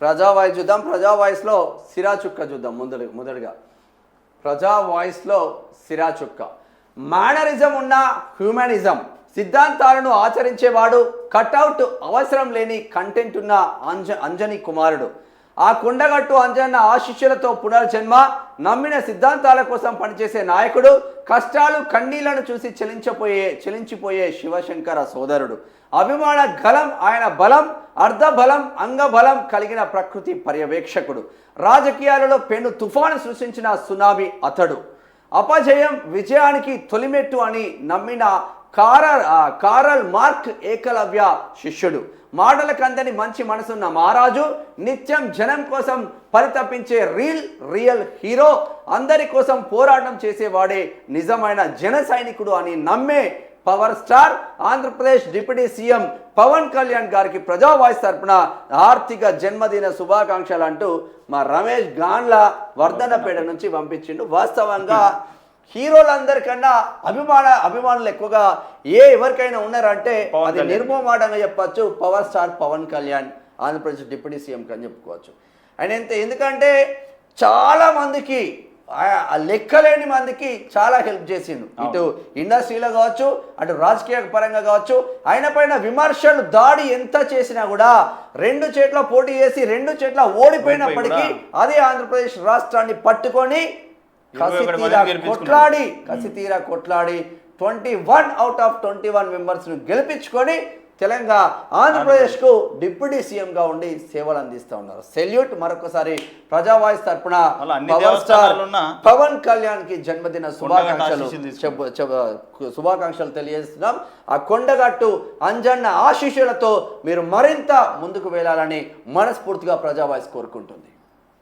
ప్రజా వాయిస్ చూద్దాం ప్రజా వాయిస్లో సిరా చుక్క చూద్దాం ముందు మొదటిగా. ప్రజా వాయిస్లో సిరా చుక్క. మేనరిజం ఉన్న హ్యూమనిజం. సిద్ధాంతాలను ఆచరించేవాడు కట్అవుట్ అవసరం లేని కంటెంట్ ఉన్న అంజ అంజని కుమారుడు. ఆ కొండగట్టు అంజన్న ఆశిష్యులతో పునర్జన్మ నమ్మిన సిద్ధాంతాల కోసం పనిచేసే నాయకుడు కష్టాలు కన్నీళ్ళను చూసి చెలించపోయే చెలించిపోయే శివశంకర సోదరుడు. అభిమాన గలం ఆయన బలం అర్ధబలం అంగబలం కలిగిన ప్రకృతి పర్యవేక్షకుడు. రాజకీయాలలో పెను తుఫాను సృష్టించిన సునామీ అతడు. అపజయం విజయానికి తొలిమెట్టు అని నమ్మిన కారల్ కారల్ మార్క్ ఏకలవ్య శిష్యుడు. మాటలకందని మంచి మనసున్న మహారాజు నిత్యం జనం కోసం పరితపించే రీల్ రియల్ హీరో అందరి కోసం పోరాటం చేసేవాడే నిజమైన జన సైనికుడు అని నమ్మే power star Andhra Pradesh deputy CM Pawan Kalyan గారికి ప్రజా వాయిస్ తరపున ఆర్థిక జన్మదిన శుభాకాంక్షలు అంటూ మా రమేష్ గాన్ల వర్ధనపేట నుంచి పంపించిండు వాస్తవంగా హీరోలందరికన్నా అభిమాన అభిమానులు ఎక్కువగా ఏ ఎవరికైనా ఉన్నారంటే అది. నిర్మమాటంగా చెప్పొచ్చు power star Pawan Kalyan Andhra Pradesh deputy CM అని చెప్పుకోవచ్చు ఆయన ఎంత ఎందుకంటే చాలా మందికి ఆ- ఆ లెక్కలేని మందికి చాలా హెల్ప్ చేసిండు. ఇటు ఇండస్ట్రీలో కావచ్చు అటు రాజకీయ పరంగా కావచ్చు ఆయన పైన విమర్శలు దాడి ఎంత చేసినా కూడా రెండు చేట్ల పోటీ చేసి రెండు చేట్ల ఓడిపోయినప్పటికీ అదే ఆంధ్రప్రదేశ్ రాష్ట్రాన్ని పట్టుకొని కసి తీరా. కొట్లాడి కసి తీరా కొట్లాడి twenty one out of twenty one మెంబర్స్ను గెలిపించుకొని తెలంగాణ ఆంధ్రప్రదేశ్కు డిప్యూటీ సీఎంగా ఉండి సేవలు అందిస్తూ ఉన్నారు. సెల్యూట్ మరొకసారి ప్రజావాయిస్ తరపున పవర్ స్టార్ పవన్ కళ్యాణ్కి జన్మదిన శుభాకాంక్షలు శుభాకాంక్షలు తెలియజేస్తున్నాం. ఆ కొండగట్టు అంజన్న ఆశీస్సులతో మీరు మరింత ముందుకు వెళ్ళాలని మనస్ఫూర్తిగా ప్రజావాయిస్ కోరుకుంటుంది.